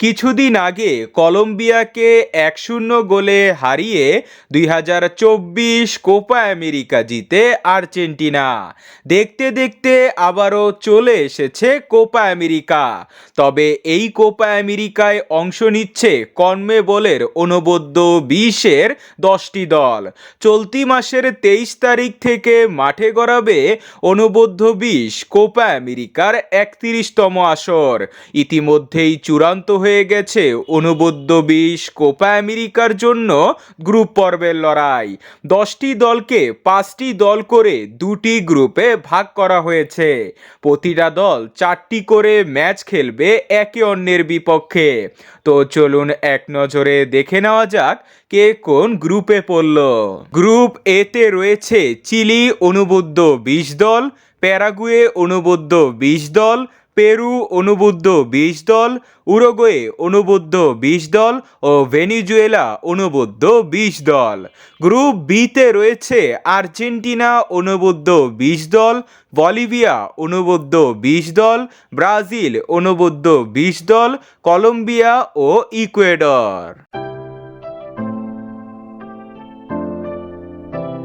কিছুদিন আগে কলম্বিয়াকে এক শূন্য গোলে হারিয়ে দুই হাজার চব্বিশ কোপা আমেরিকা জিতে আর্জেন্টিনা। দেখতে দেখতে আবারও চলে এসেছে কোপা আমেরিকা। তবে এই কোপা আমেরিকায় অংশ নিচ্ছে কনমেবলের অনবদ্য বিশের দশটি দল। চলতি মাসের তেইশ তারিখ থেকে মাঠে গড়াবে অনবদ্য বিশ কোপা আমেরিকার একত্রিশতম আসর। ইতিমধ্যেই চূড়ান্ত হয়ে গেছে। অনুবদ্ধ বিশ কোপা আমেরিকার জন্য গ্রুপ পর্বের লড়াই। দশটি দলকে পাঁচটি দল করে দুটি গ্রুপে ভাগ করা হয়েছে। প্রতিটা দল চারটি করে ম্যাচ খেলবে একে অন্যের বিপক্ষে। তো চলুন এক নজরে দেখে নেওয়া যাক কে কোন গ্রুপে পড়ল। গ্রুপ এতে রয়েছে চিলি অনুবদ্ধ বিশ দল, প্যারাগুয়ে অনুবদ্ধ বিশ দল পেরু অনুবদ্ধ বিশ দল, উরুগুয়ে অনুবদ্ধ বিশ দল ও ভেনিজুয়েলা অনুবদ্ধ বিশ দল। গ্রুপ বিতে রয়েছে আর্জেন্টিনা অনুবদ্ধ বিশ দল, বলিভিয়া অনুবদ্ধ বিশ দল, ব্রাজিল অনুবদ্ধ বিশ দল, কলম্বিয়া ও ইকুয়েডর।